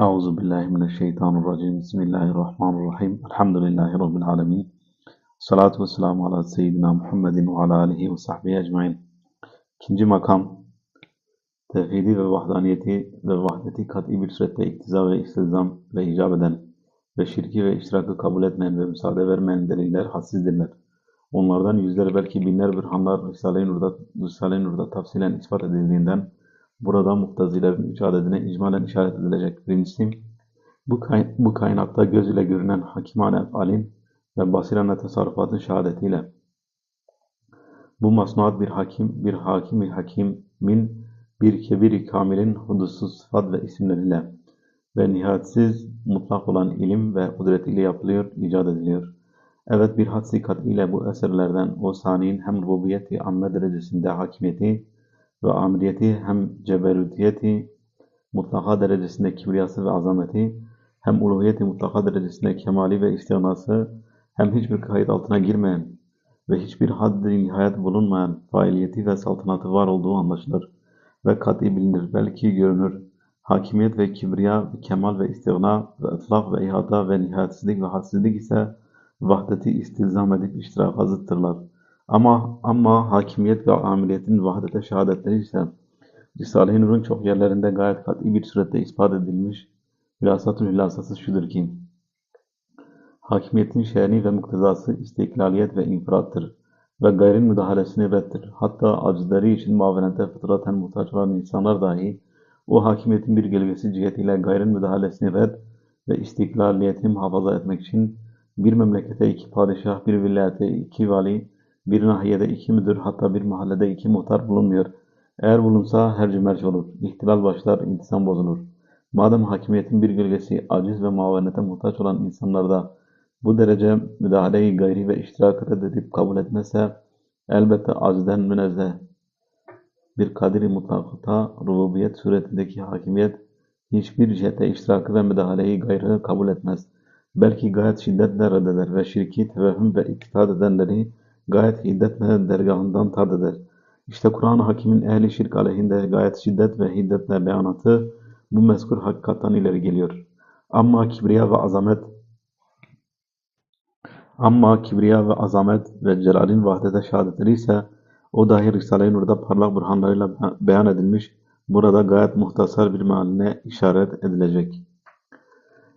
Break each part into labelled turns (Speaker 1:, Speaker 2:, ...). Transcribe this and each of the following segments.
Speaker 1: Euzu billahi mineşşeytanirracim. Bismillahirrahmanirrahim. Elhamdülillahi rabbil alamin. Salatu vesselamu ala seyyidina Muhammedin ve ala alihi ve sahbihi ecmaîn. İkinci makam tevhidi ve vahdaniyeti ve vahdeti kat'i bir surette iktiza ve istizam ve icap eden ve şirki ve iştirakı kabul etmeyen ve müsaade vermeyen deliller hadsizdirler. Onlardan yüzler belki binler bürhanlar Risale-i Nur'da, Risale Nur'da tafsilen ispat edildiğinden burada muhtazilerin üç adedine icmalen işaret edilecek. Birincisi, bu, kay bu kainatta göz görünen hakimane efalin ve basirane tasarrufatın şehadetiyle bu masnuat bir hakim, bir hakim bir hakimin bir kebiri kamilin hudutsuz sıfat ve isimleriyle ve nihayetsiz mutlak olan ilim ve kudretiyle yapılıyor, icat ediliyor. Evet bir hadsi ile bu eserlerden o saniyin hem rububiyeti amme derecesinde hakimiyeti ve amiriyeti hem ceberutiyeti mutlaka derecesinde kibriyası ve azameti hem uluhiyeti mutlaka derecesinde kemali ve istinası hem hiçbir kayıt altına girmeyen ve hiçbir haddi nihayet bulunmayan faaliyeti ve saltanatı var olduğu anlaşılır ve kat'i bilinir, belki görünür. Hakimiyet ve kibriya ve kemal ve istigna ve ıtlak ve ihata ve nihayetsizlik ve hadsizlik ise vahdeti istilzam edip iştiraka zıttırlar. Ama, ama hakimiyet ve amiliyetin vahdete şehadetleri ise Risale-i Nur'un çok yerlerinde gayet kat'i bir surette ispat edilmiş. Hülasatül hülasası şudur ki, Hakimiyetin şe'ni ve muktezası istiklaliyet ve infirattır ve gayrin müdahalesini reddir. Hatta acizleri için muavenete fıtraten muhtaç olan insanlar dahi o hakimiyetin bir gölgesi cihetiyle gayrın müdahalesini red ve istiklaliyetini muhafaza etmek için bir memlekete iki padişah, bir vilayete iki vali, bir nahiyede iki müdür, hatta bir mahallede iki muhtar bulunmuyor. Eğer bulunsa her cümerç olur. İhtilal başlar, intisam bozulur. Madem hakimiyetin bir gölgesi aciz ve muavenete muhtaç olan insanlarda bu derece müdahaleyi gayri ve iştirak reddedip kabul etmezse elbette acizden münezzeh bir kadiri mutlakta rububiyet suretindeki hakimiyet hiçbir cihete iştirakı ve müdahaleyi gayrı kabul etmez. Belki gayet şiddetle reddeder ve şirki tevehüm ve iktikad edenleri gayet hiddetle dergahından tard eder. İşte Kur'an-ı Hakim'in ehli şirk aleyhinde gayet şiddet ve hiddetle beyanatı bu mezkur hakikattan ileri geliyor. Ama kibriya ve azamet ama kibriya ve azamet ve celalin vahdete şehadetleri ise o dahi Risale-i Nur'da parlak burhanlarıyla beyan edilmiş, burada gayet muhtasar bir mealine işaret edilecek.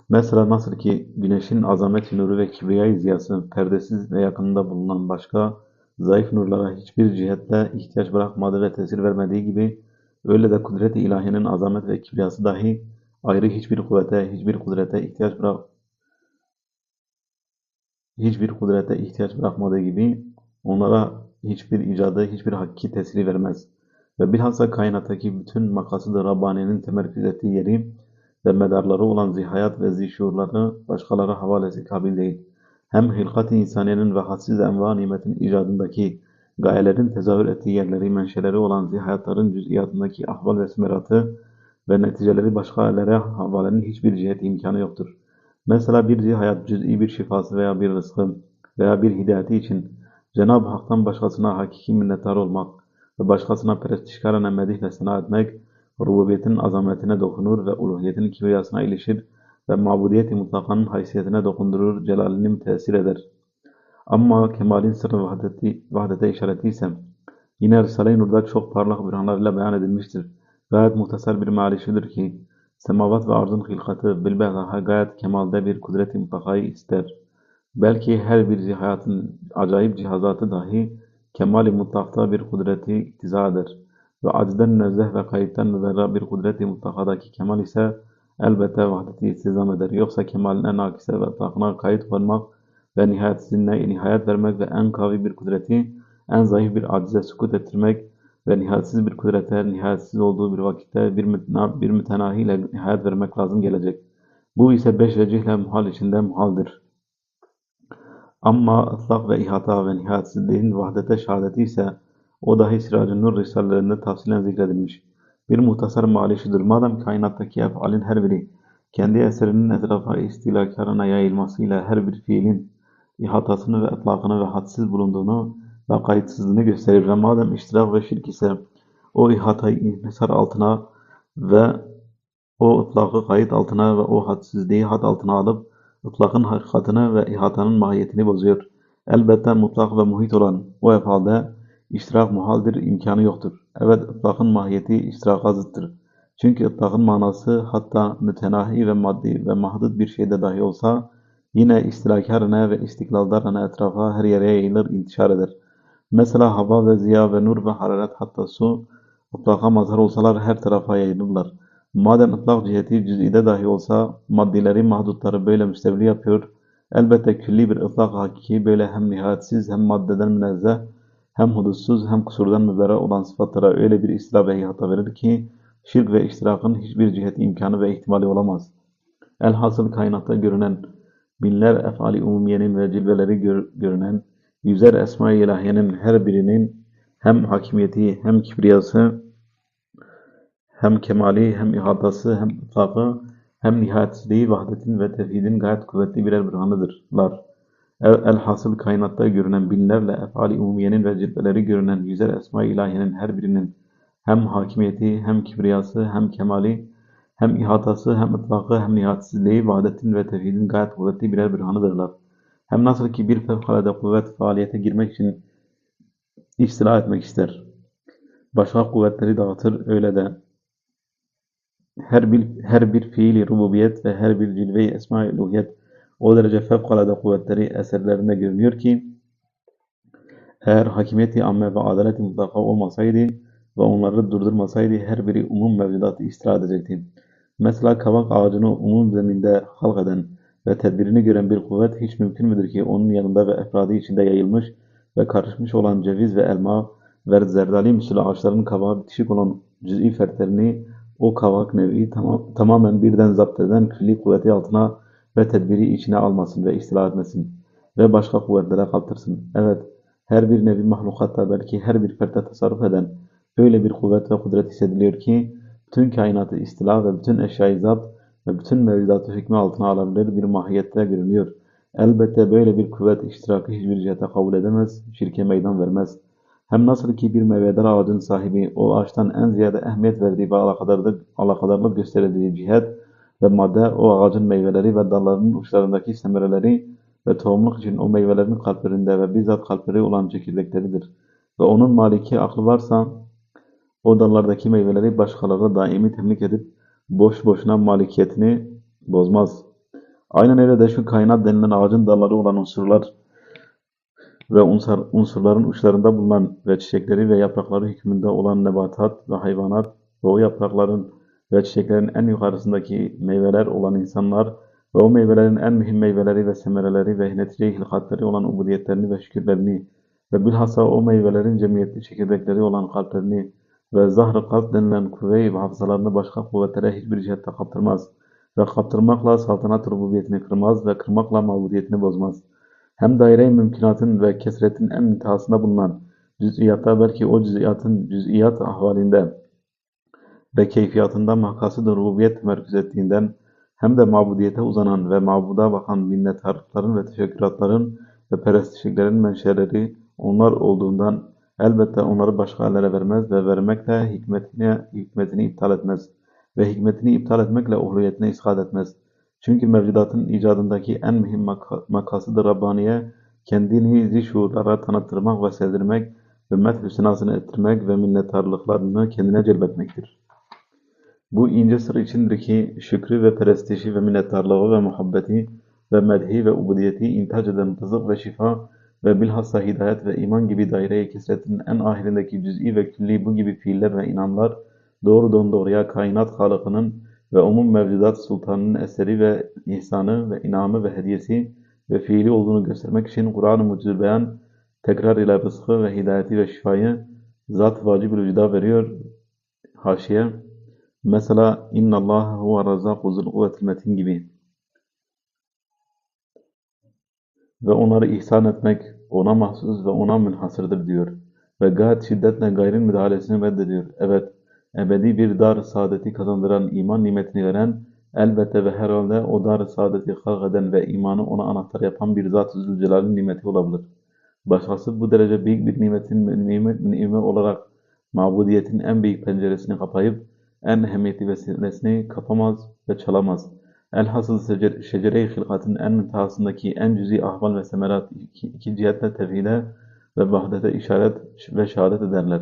Speaker 1: Mesela nasıl ki güneşin azamet nuru ve kibriyayı ziyası perdesiz ve yakınında bulunan başka zayıf nurlara hiçbir cihetle ihtiyaç bırakmadı ve tesir vermediği gibi öyle de kudret-i ilahiyenin azamet ve kibriyası dahi ayrı hiçbir kuvvete, hiçbir kudrete ihtiyaç bırak hiçbir kudrete ihtiyaç bırakmadığı gibi onlara hiçbir icadı, hiçbir hakiki tesiri vermez. Ve bilhassa kainattaki bütün makasıdır Rabbani'nin temerküz ettiği yeri ve medarları olan zihayat ve zişurları başkalara havalesi kabil değil. Hem hilkat-i insaniyenin ve hadsiz enva nimetin icadındaki gayelerin tezahür ettiği yerleri, menşeleri olan zihayatların cüz'iyatındaki ahval ve sümeratı ve neticeleri başka ellere havalenin hiçbir cihet imkanı yoktur. Mesela bir zihayat cüz'i bir şifası veya bir rızkı veya bir hidayeti için Cenab-ı Hak'tan başkasına hakiki minnettar olmak ve başkasına perestişkarene medih ve sena etmek, rububiyetin azametine dokunur ve uluhiyetin kibriyasına ilişir ve mabudiyeti mutlakanın haysiyetine dokundurur, celalini tesir eder. Ama kemalin sırrı vahdeti, vahdete işareti ise yine Risale-i Nur'da çok parlak bürhanlarıyla beyan edilmiştir. Gayet muhtasar bir meali şudur ki, Semavat ve arzın hilkatı bilbedaha gayet kemalde bir kudret-i mutlakayı ister. Belki her bir hayatın acayip cihazatı dahi kemali mutlakta bir kudreti iktiza eder. Ve acizden münezzeh ve kayıptan müberra bir kudret-i mutlakadaki kemal ise elbette vahdeti istizam eder. Yoksa kemalin en akise ve takına kayıt olmak ve nihayetsizliğine nihayet vermek ve en kavi bir kudreti en zayıf bir acize sukut ettirmek ve nihayetsiz bir kudrete, nihayetsiz olduğu bir vakitte bir, mütena, bir mütenahiyle nihayet vermek lazım gelecek. Bu ise beş vecihle muhal içinde muhaldir. Ama ıslak ve ihata ve nihayetsizliğin vahdete şehadeti ise o dahi Siracı Nur risalelerinde tafsilen zikredilmiş. Bir muhtasar malişidir. Madem kainattaki efalin her biri kendi eserinin etrafa istilakarına yayılmasıyla her bir fiilin ihatasını ve etlakını ve hadsiz bulunduğunu ve kayıtsızlığını gösterir ve madem iştirak ve şirk ise o ihatayı inhisar altına ve o ıtlakı kayıt altına ve o hadsizliği had altına alıp ıtlakın hakikatini ve ihatanın mahiyetini bozuyor. Elbette mutlak ve muhit olan o efalde iştirak muhaldir, imkanı yoktur. Evet, ıtlakın mahiyeti iştiraka zıttır. Çünkü ıtlakın manası hatta mütenahi ve maddi ve mahdut bir şeyde dahi olsa yine istilakârine ve istiklaldarine etrafa her yere yayılır, intişar eder. Mesela hava ve ziya ve nur ve hararet hatta su ıtlaka mazhar olsalar her tarafa yayılırlar. Madem ıtlak ciheti cüz'ide dahi olsa maddileri mahdutları böyle müstevli yapıyor, elbette külli bir ıtlak hakiki böyle hem nihayetsiz hem maddeden münezzeh hem hudutsuz hem kusurdan müberre olan sıfatlara öyle bir istila ve ihata verir ki şirk ve iştirakın hiçbir ciheti imkanı ve ihtimali olamaz. Elhasıl kainatta görünen binler efali umumiyenin ve cilveleri gör- görünen yüzer esma-i ilahiyenin her birinin hem hakimiyeti hem kibriyası hem kemali hem ihatası hem ıtlakı hem nihayetsizliği vahdetin ve tevhidin gayet kuvvetli birer burhanıdırlar. El- Elhasıl kainatta görünen binlerle efali umumiyenin ve cilveleri görünen yüzer esma-i ilahiyenin her birinin hem hakimiyeti hem kibriyası hem kemali hem ihatası hem ıtlakı hem nihayetsizliği vahdetin ve tevhidin gayet kuvvetli birer burhanıdırlar. Hem nasıl ki bir fevkalade kuvvet faaliyete girmek için istila etmek ister. Başka kuvvetleri dağıtır öyle de her bir, her bir fiili rububiyet ve her bir cilve-i esma-i o derece fevkalade kuvvetleri eserlerinde görünüyor ki eğer hakimiyeti amme ve adaleti mutlaka olmasaydı ve onları durdurmasaydı her biri umum mevcudatı istila edecekti. Mesela kavak ağacını umum zeminde halk eden ve tedbirini gören bir kuvvet hiç mümkün müdür ki onun yanında ve efradı içinde yayılmış ve karışmış olan ceviz ve elma ve zerdali misli ağaçların kabağa bitişik olan cüz'i fertlerini o kavak nevi tamam, tamamen birden zapt eden külli kuvveti altına ve tedbiri içine almasın ve istila etmesin ve başka kuvvetlere kaptırsın. Evet, her bir nevi mahlukatta belki her bir ferte tasarruf eden öyle bir kuvvet ve kudret hissediliyor ki bütün kainatı istila ve bütün eşyayı zapt ve bütün mevcudatı hükmü altına alabilir bir mahiyette görünüyor. Elbette böyle bir kuvvet iştirakı hiçbir cihete kabul edemez, şirke meydan vermez. Hem nasıl ki bir meyvedar ağacın sahibi o ağaçtan en ziyade ehemmiyet verdiği ve alakadarlık, alakadarlık gösterdiği cihet ve madde o ağacın meyveleri ve dallarının uçlarındaki semereleri ve tohumluk için o meyvelerin kalplerinde ve bizzat kalpleri olan çekirdekleridir. Ve onun maliki aklı varsa o dallardaki meyveleri başkalarına daimi temlik edip boş boşuna malikiyetini bozmaz. Aynen öyle de şu kainat denilen ağacın dalları olan unsurlar ve unsur, unsurların uçlarında bulunan ve çiçekleri ve yaprakları hükmünde olan nebatat ve hayvanat ve o yaprakların ve çiçeklerin en yukarısındaki meyveler olan insanlar ve o meyvelerin en mühim meyveleri ve semereleri ve netice hilkatleri olan ubudiyetlerini ve şükürlerini ve bilhassa o meyvelerin cemiyetli çekirdekleri olan kalplerini ve zahr-ı kalp denilen kuvve-i ve hafızalarını başka kuvvetlere hiçbir cihette kaptırmaz ve kaptırmakla saltanat rububiyetini kırmaz ve kırmakla mabudiyetini bozmaz. Hem daire-i mümkünatın ve kesretin en intihasında bulunan cüz'iyatta belki o cüz'iyatın cüz'iyat ahvalinde ve keyfiyatında makasıdır rububiyet temerküz ettiğinden hem de mabudiyete uzanan ve mabuda bakan minnettarlıkların ve teşekküratların ve perestişliklerin menşeleri onlar olduğundan elbette onları başka ellere vermez ve vermekle hikmetini, hikmetini iptal etmez ve hikmetini iptal etmekle uhuvvetine iskat etmez. Çünkü mevcudatın icadındaki en mühim maka- makasıdır Rabbaniye, kendini zişuurlara tanıttırmak ve sevdirmek ve meth hüsnasını ettirmek ve minnettarlıklarını kendine celbetmektir. Bu ince sır içindir ki şükrü ve perestişi ve minnettarlığı ve muhabbeti ve medhi ve ubudiyeti intac eden rızık ve şifa ve bilhassa hidayet ve iman gibi daire-i kesretin en ahirindeki cüz'i ve külli bu gibi fiiller ve inanlar doğrudan doğruya kainat halıkının ve umum mevcudat sultanının eseri ve ihsanı ve inamı ve hediyesi ve fiili olduğunu göstermek için Kur'an-ı Mucizül Beyan tekrar ile rızkı ve hidayeti ve şifayı zat vacib-ül vücuda veriyor. Haşiye Mesela inna Allah huve razzaku zul kuvvetil metin gibi. Ve onları ihsan etmek ona mahsus ve ona münhasırdır diyor. Ve gayet şiddetle gayrın müdahalesini reddediyor. Evet, ebedi bir dar saadeti kazandıran iman nimetini veren, elbette ve herhalde o dar saadeti halk eden ve imanı ona anahtar yapan bir Zat-ı Zülcelal'in nimeti olabilir. Başkası bu derece büyük bir nimetin nimet münime olarak mabudiyetin en büyük penceresini kapayıp en ehemmiyetli vesilesini kapamaz ve çalamaz. Elhasıl şecer- şecere-i hilkatın en müntehasındaki en cüzi ahval ve semerat iki, iki cihetle tevhide ve vahdete işaret ve şehadet ederler.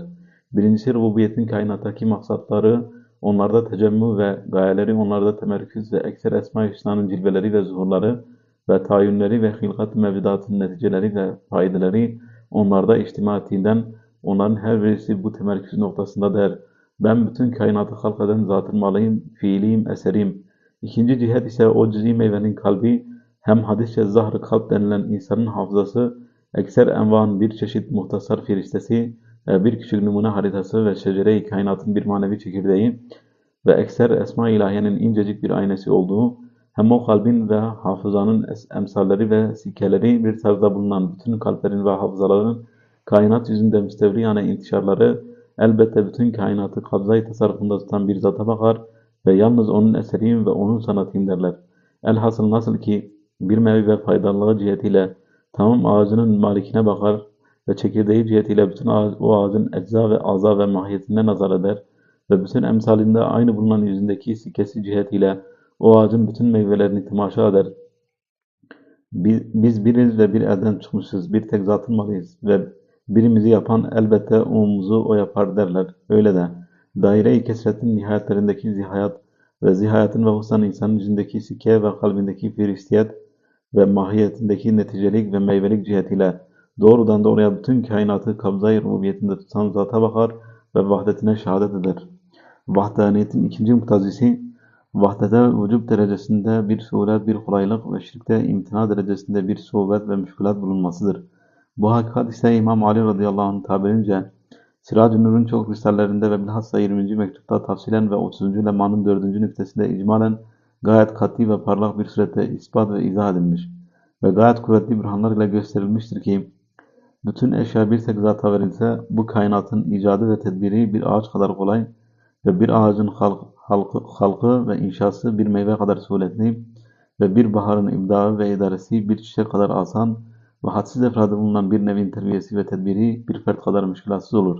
Speaker 1: Birincisi rububiyetin kainattaki maksatları, onlarda tecemmü ve gayeleri, onlarda temerküz ve ekser esma-i hüsnanın cilveleri ve zuhurları ve tayinleri ve hilkat mevcudatın neticeleri ve faydeleri onlarda içtima ettiğinden onların her birisi bu temerküz noktasında der. Ben bütün kainatı halk eden zatın malıyım, fiiliyim, eseriyim. İkinci cihet ise o cüzi meyvenin kalbi, hem hadisçe zahr-ı kalp denilen insanın hafızası, ekser envan bir çeşit muhtasar firistesi, bir küçük numune haritası ve şecere-i kainatın bir manevi çekirdeği ve ekser esma-i ilahiyenin incecik bir aynesi olduğu, hem o kalbin ve hafızanın emsalleri ve sikkeleri bir tarzda bulunan bütün kalplerin ve hafızaların kainat yüzünde müstevriyane intişarları elbette bütün kainatı kabzayı tasarrufunda tutan bir zata bakar ve yalnız onun eseriyim ve onun sanatıyım derler. Elhasıl nasıl ki bir meyve ve faydalığı cihetiyle tamam ağacının malikine bakar ve çekirdeği cihetiyle bütün ağaç, o ağacın ecza ve aza ve mahiyetine nazar eder ve bütün emsalinde aynı bulunan yüzündeki sikkesi cihetiyle o ağacın bütün meyvelerini temaşa eder. Biz, biz biriz ve bir elden çıkmışız, bir tek zatın malıyız ve birimizi yapan elbette umumuzu o yapar derler. Öyle de daire-i kesretin nihayetlerindeki zihayat ve zihayatın ve hususan insanın yüzündeki sikke ve kalbindeki firistiyet ve mahiyetindeki neticelik ve meyvelik cihetiyle doğrudan doğruya bütün kainatı kabza-i rububiyetinde tutan zata bakar ve vahdetine şehadet eder. Vahdaniyetin ikinci muktazisi, vahdete vücub derecesinde bir suret, bir kolaylık ve şirkte imtina derecesinde bir sohbet ve müşkülat bulunmasıdır. Bu hakikat ise İmam Ali radıyallahu anh tabirince, Siraj-ı Nur'un çok risalelerinde ve bilhassa 20. mektupta tafsilen ve 30. lemanın 4. nüktesinde icmalen gayet kat'i ve parlak bir surette ispat ve izah edilmiş ve gayet kuvvetli burhanlar ile gösterilmiştir ki, bütün eşya bir tek zata verilse, bu kainatın icadı ve tedbiri bir ağaç kadar kolay ve bir ağacın halk, halkı, halkı ve inşası bir meyve kadar suretli ve bir baharın ibdağı ve idaresi bir çiçek kadar asan ve hadsiz efradı bulunan bir nevin terbiyesi ve tedbiri bir fert kadar müşkülatsız olur.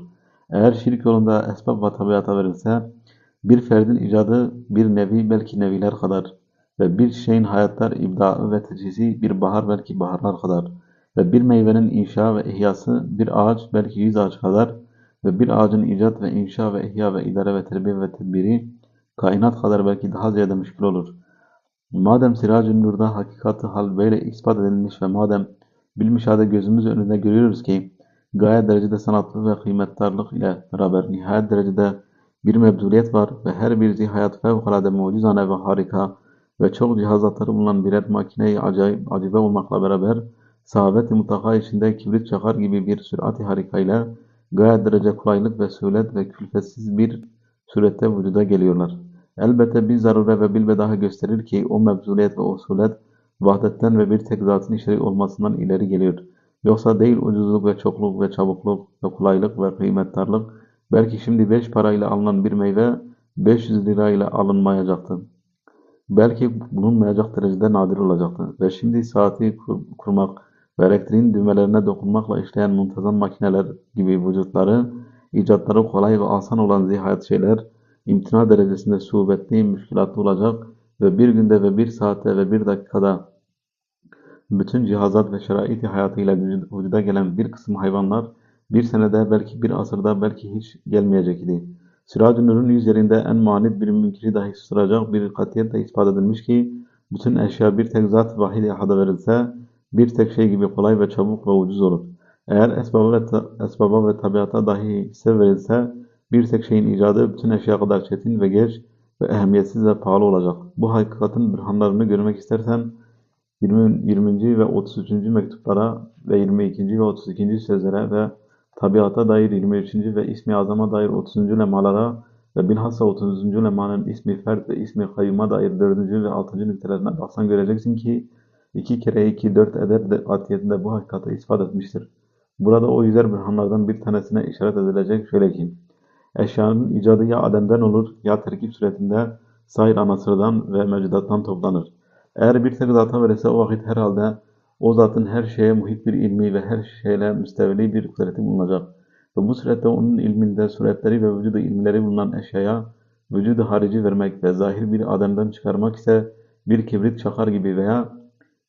Speaker 1: Eğer şirk yolunda esbab ve tabiata verilse, bir ferdin icadı bir nevi belki neviler kadar ve bir şeyin hayatlar ibdağı ve tecisi bir bahar belki baharlar kadar ve bir meyvenin inşa ve ihyası bir ağaç belki yüz ağaç kadar ve bir ağacın icat ve inşa ve ihya ve idare ve terbiye ve tedbiri kainat kadar belki daha ziyade müşkül olur. Madem Siracı Nur'da hakikati hal böyle ispat edilmiş ve madem bilmişade gözümüz önünde görüyoruz ki gayet derecede sanatlı ve kıymettarlık ile beraber nihayet derecede bir mebzuliyet var ve her bir zihayat fevkalade mucizane ve harika ve çok cihazatları bulunan birer makine-i acayip, acibe olmakla beraber sahabet-i mutlaka içinde kibrit çakar gibi bir sürat-i harikayla gayet derece kolaylık ve suret ve külfetsiz bir surette vücuda geliyorlar. Elbette bir zarure ve bilbedaha gösterir ki o mevzuliyet ve o suret vahdetten ve bir tek zatın işleri olmasından ileri geliyor. Yoksa değil ucuzluk ve çokluk ve çabukluk ve kolaylık ve kıymettarlık belki şimdi beş parayla alınan bir meyve 500 lirayla alınmayacaktı. Belki bulunmayacak derecede nadir olacaktı. Ve şimdi saati kur kurmak ve elektriğin düğmelerine dokunmakla işleyen muntazam makineler gibi vücutları, icatları kolay ve asan olan zihayat şeyler, imtina derecesinde suhbetli, müşkilatlı olacak ve bir günde ve bir saatte ve bir dakikada bütün cihazat ve şerait-i hayatıyla vücuda gelen bir kısım hayvanlar, bir senede, belki bir asırda, belki hiç gelmeyecek idi. Siraj-ı Nur'un yüzlerinde en manid bir münkiri dahi susturacak bir katiyetle ispat edilmiş ki, bütün eşya bir tek zat vahid-i ahada verilse, bir tek şey gibi kolay ve çabuk ve ucuz olur. Eğer esbaba ve, esbaba ve tabiata dahi hisse verilse, bir tek şeyin icadı bütün eşya kadar çetin ve geç ve ehemmiyetsiz ve pahalı olacak. Bu hakikatin bürhanlarını görmek istersen, 20. 20. ve 33. mektuplara ve 22. ve 32. sözlere ve tabiata dair 23. ve ismi azama dair 30. lemalara ve bilhassa 30. lemanın ismi fert ve ismi kayyuma dair 4. ve 6. nüktelerine baksan göreceksin ki iki kere iki dört eder de atiyetinde bu hakikati ispat etmiştir. Burada o yüzer bürhanlardan bir tanesine işaret edilecek şöyle ki eşyanın icadı ya ademden olur ya terkip suretinde sair anasırdan ve mevcudattan toplanır. Eğer bir tek zata verirse o vakit herhalde o zatın her şeye muhit bir ilmi ve her şeyle müstevli bir kudreti bulunacak. Ve bu surette onun ilminde suretleri ve vücudu ilmileri bulunan eşyaya vücudu harici vermek ve zahir bir Adem'den çıkarmak ise bir kibrit çakar gibi veya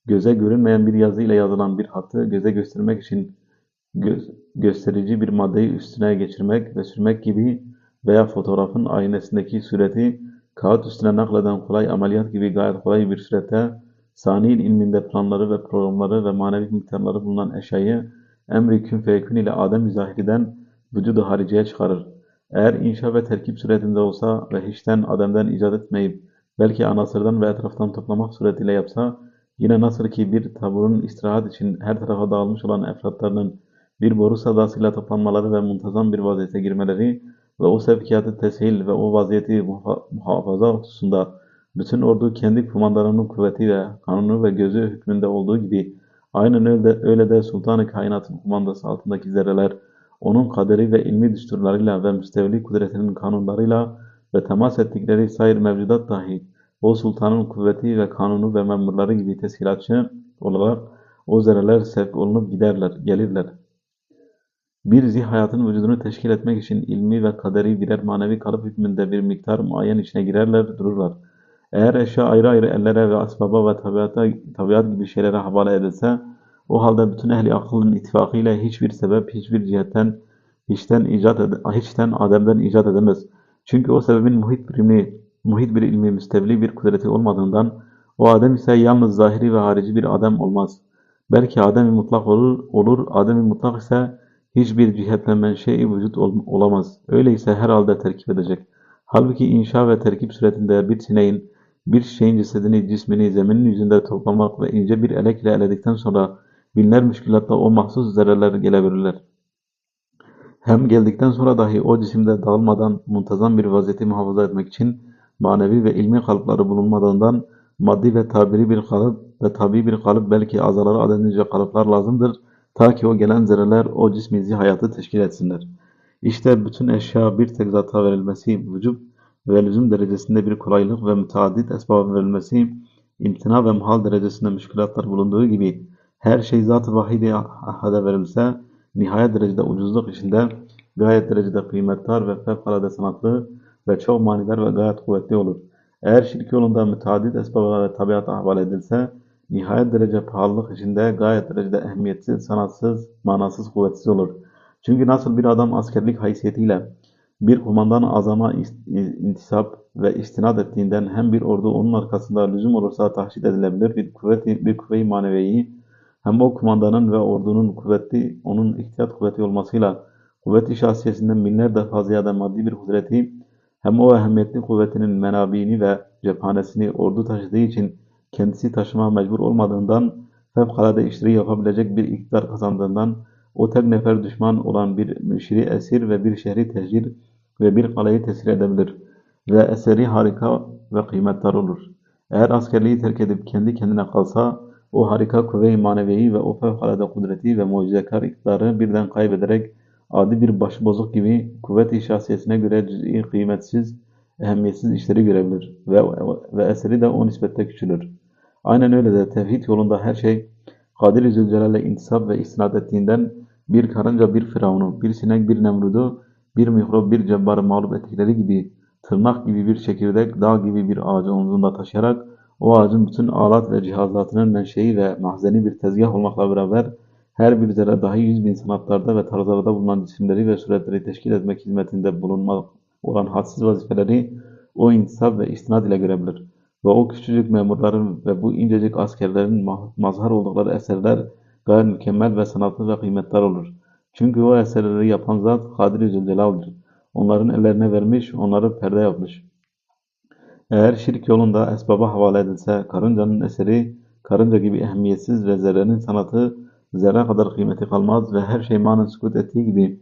Speaker 1: göze görünmeyen bir yazı ile yazılan bir hattı göze göstermek için gö- gösterici bir maddeyi üstüne geçirmek ve sürmek gibi veya fotoğrafın aynesindeki sureti kağıt üstüne nakleden kolay ameliyat gibi gayet kolay bir surette sani'in ilminde planları ve programları ve manevi miktarları bulunan eşyayı emri kün feyekün ile Adem-i zahiriden vücudu hariciye çıkarır. Eğer inşa ve terkip suretinde olsa ve hiçten Adem'den icat etmeyip belki anasırdan ve etraftan toplamak suretiyle yapsa yine nasıl ki bir taburun istirahat için her tarafa dağılmış olan efratlarının bir boru sadasıyla toplanmaları ve muntazam bir vaziyete girmeleri ve o sevkiyatı teshil ve o vaziyeti muha- muhafaza hususunda bütün ordu kendi kumandanının kuvveti ve kanunu ve gözü hükmünde olduğu gibi aynen öyle, öyle de sultanı kainatın kumandası altındaki zerreler onun kaderi ve ilmi düsturlarıyla ve müstevli kudretinin kanunlarıyla ve temas ettikleri sair mevcudat dahi o sultanın kuvveti ve kanunu ve memurları gibi teshilatçı olarak o zerreler sevk olunup giderler, gelirler. Bir zihayatın vücudunu teşkil etmek için ilmi ve kaderi birer manevi kalıp hükmünde bir miktar muayyen içine girerler, dururlar. Eğer eşya ayrı ayrı ellere ve asbaba ve tabiata, tabiat gibi şeylere havale edilse, o halde bütün ehli akılın ittifakıyla hiçbir sebep, hiçbir cihetten, hiçten icat hiçten Adem'den icat edemez. Çünkü o sebebin muhit bir ilmi, muhit bir ilmi müstevli bir kudreti olmadığından, o Adem ise yalnız zahiri ve harici bir Adem olmaz. Belki Adem-i mutlak olur, olur Adem-i mutlak ise hiçbir cihetle menşe-i vücut ol- olamaz. Öyleyse herhalde terkip edecek. Halbuki inşa ve terkip suretinde bir sineğin, bir çiçeğin cesedini, cismini zeminin yüzünde toplamak ve ince bir elek ile eledikten sonra binler müşkülatla o mahsus zerreler gelebilirler. Hem geldikten sonra dahi o cisimde dağılmadan muntazam bir vaziyeti muhafaza etmek için manevi ve ilmi kalıpları bulunmadığından maddi ve tabiri bir kalıp ve tabi bir kalıp belki azaları adedince kalıplar lazımdır ta ki o gelen zerreler o cismi hayatı teşkil etsinler. İşte bütün eşya bir tek zata verilmesi vücub ve lüzum derecesinde bir kolaylık ve müteaddit esbaba verilmesi imtina ve muhal derecesinde müşkülatlar bulunduğu gibi her şey zat-ı vahide ahade verilse nihayet derecede ucuzluk içinde gayet derecede kıymetdar ve fevkalade sanatlı ve çok manidar ve gayet kuvvetli olur. Eğer şirk yolunda müteaddit esbaba ve tabiata havale edilse nihayet derece pahalılık içinde gayet derecede ehemmiyetsiz, sanatsız, manasız, kuvvetsiz olur. Çünkü nasıl bir adam askerlik haysiyetiyle bir kumandan azama is- intisap ve istinad ettiğinden hem bir ordu onun arkasında lüzum olursa tahşit edilebilir bir kuvveti, bir kuvve-i maneviyeyi hem o kumandanın ve ordunun kuvvetli, onun ihtiyat kuvveti olmasıyla kuvvet-i şahsiyesinden binler defa ziyade maddi bir kudreti hem o ehemmiyetli kuvvetinin menabini ve cephanesini ordu taşıdığı için kendisi taşıma mecbur olmadığından fevkalade işleri yapabilecek bir iktidar kazandığından o tek nefer düşman olan bir müşiri esir ve bir şehri tehcir ve bir kaleyi tesir edebilir ve eseri harika ve kıymetdar olur. Eğer askerliği terk edip kendi kendine kalsa o harika kuvve-i maneviyeyi ve o fevkalade kudreti ve mucizekar iktidarı birden kaybederek adi bir başbozuk gibi kuvvet-i şahsiyesine göre cüz'i kıymetsiz, ehemmiyetsiz işleri görebilir ve, ve eseri de o nispette küçülür. Aynen öyle de tevhid yolunda her şey Kadir-i Zülcelal'le intisap ve istinad ettiğinden bir karınca bir firavunu, bir sinek bir nemrudu, bir mihrop bir cebbarı mağlup ettikleri gibi tırnak gibi bir çekirdek, dağ gibi bir ağacı omzunda taşıyarak o ağacın bütün alat ve cihazatının menşei ve mahzeni bir tezgah olmakla beraber her bir zerre dahi yüz bin sanatlarda ve tarzlarda bulunan cisimleri ve suretleri teşkil etmek hizmetinde bulunmak olan hadsiz vazifeleri o intisap ve istinad ile görebilir. Ve o küçücük memurların ve bu incecik askerlerin ma- mazhar oldukları eserler gayet mükemmel ve sanatlı ve kıymetli olur. Çünkü o eserleri yapan zat Kadir-i. Onların ellerine vermiş, onları perde yapmış. Eğer şirk yolunda esbaba havale edilse, karıncanın eseri, karınca gibi ehemmiyetsiz ve zerrenin sanatı, zerre kadar kıymeti kalmaz ve her şey manen sükut ettiği gibi,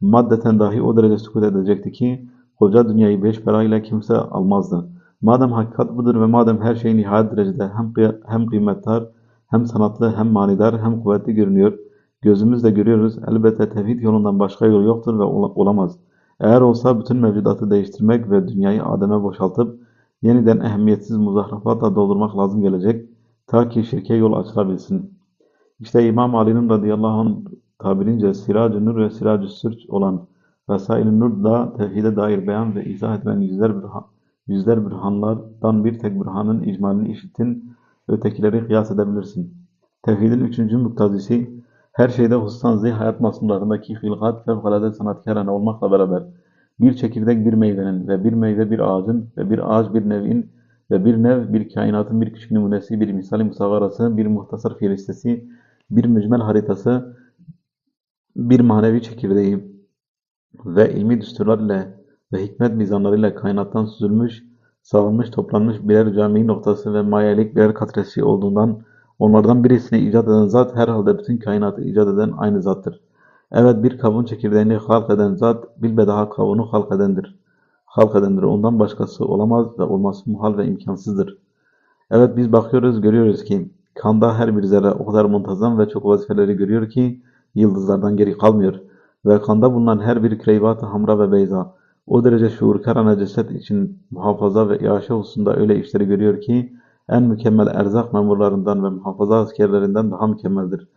Speaker 1: maddeten dahi o derece sükut edecekti ki, koca dünyayı beş parayla kimse almazdı. Madem hakikat budur ve madem her şey nihayet derecede hem, kıy- hem kıymetdar, hem sanatlı, hem manidar, hem kuvvetli görünüyor, gözümüzle görüyoruz, elbette tevhid yolundan başka yol yoktur ve ola- olamaz. Eğer olsa bütün mevcudatı değiştirmek ve dünyayı Adem'e boşaltıp, yeniden ehemmiyetsiz muzahrafatla doldurmak lazım gelecek, ta ki şirke yol açılabilsin. İşte İmam Ali'nin radıyallahu anh tabirince Siracı Nur ve Siracı Sürç olan Vesail-i Nur da tevhide dair beyan ve izah edilen yüzler, bürhan, yüzler bürhanlardan bir tek bürhanın icmalini işitin, ötekileri kıyas edebilirsin. Tevhidin üçüncü muktazisi, her şeyde hususan zih hayat masumlarındaki hilkat fevkalade sanatkarane olmakla beraber, bir çekirdek bir meyvenin ve bir meyve bir ağacın ve bir ağaç bir nevin ve bir nev bir kainatın bir küçük numunesi, bir misali musavarası, bir muhtasar fiilistesi, bir mücmel haritası, bir manevi çekirdeği ve ilmi düsturlar ile ve hikmet mizanlarıyla kainattan süzülmüş, salınmış, toplanmış birer cami noktası ve mayelik birer katresi olduğundan onlardan birisini icat eden zat herhalde bütün kainatı icat eden aynı zattır. Evet bir kavun çekirdeğini halk eden zat bilbedaha kavunu halk edendir. Halk edendir. Ondan başkası olamaz ve olması muhal ve imkansızdır. Evet biz bakıyoruz görüyoruz ki kanda her bir zerre o kadar muntazam ve çok vazifeleri görüyor ki yıldızlardan geri kalmıyor. Ve kanda bulunan her bir kreybat hamra ve beyza o derece şuur karana ceset için muhafaza ve iaşe hususunda öyle işleri görüyor ki en mükemmel erzak memurlarından ve muhafaza askerlerinden daha mükemmeldir.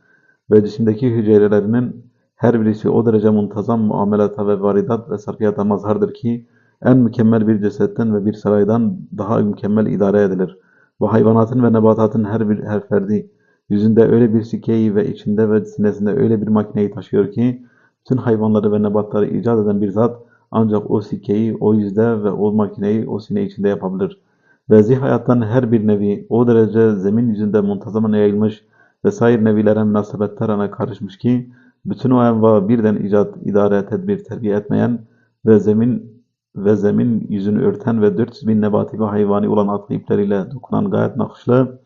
Speaker 1: Ve cisimdeki hücrelerinin her birisi o derece muntazam muamelata ve varidat ve sarfiyata mazhardır ki en mükemmel bir cesetten ve bir saraydan daha mükemmel idare edilir. Ve hayvanatın ve nebatatın her bir her ferdi yüzünde öyle bir sikeyi ve içinde ve sinesinde öyle bir makineyi taşıyor ki bütün hayvanları ve nebatları icat eden bir zat ancak o sikeyi o yüzde ve o makineyi o sine içinde yapabilir. Ve zih hayattan her bir nevi o derece zemin yüzünde muntazaman yayılmış ve sair nevilere münasebetlerine karışmış ki bütün o enva birden icat, idare, tedbir, terbiye etmeyen ve zemin ve zemin yüzünü örten ve 400 bin nebati ve hayvani olan atlı ipleriyle dokunan gayet nakışlı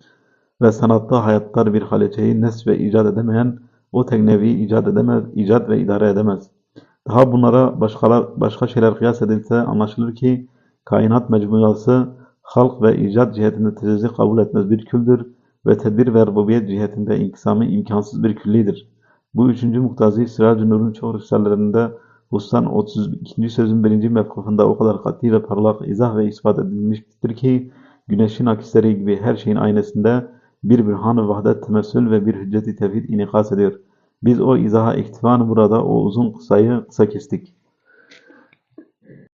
Speaker 1: ve sanatta hayatlar bir haliçeyi nes ve icat edemeyen o tek nevi icat edemez, icat ve idare edemez. Daha bunlara başka, başka şeyler kıyas edilse anlaşılır ki kainat mecmuası halk ve icat cihetinde tecezzi kabul etmez bir küldür ve tedbir ve rububiyet cihetinde inkısamı imkansız bir küllidir. Bu üçüncü muktazi Siraj-ı Nur'un çoğu risallerinde hususan 32. sözün birinci mevkufunda o kadar kat'i ve parlak izah ve ispat edilmiştir ki güneşin akisleri gibi her şeyin aynesinde bir bürhan-ı vahdet temessül ve bir hücceti tevhid inikas ediyor. Biz o izaha iktifanı burada o uzun kısayı kısa kestik.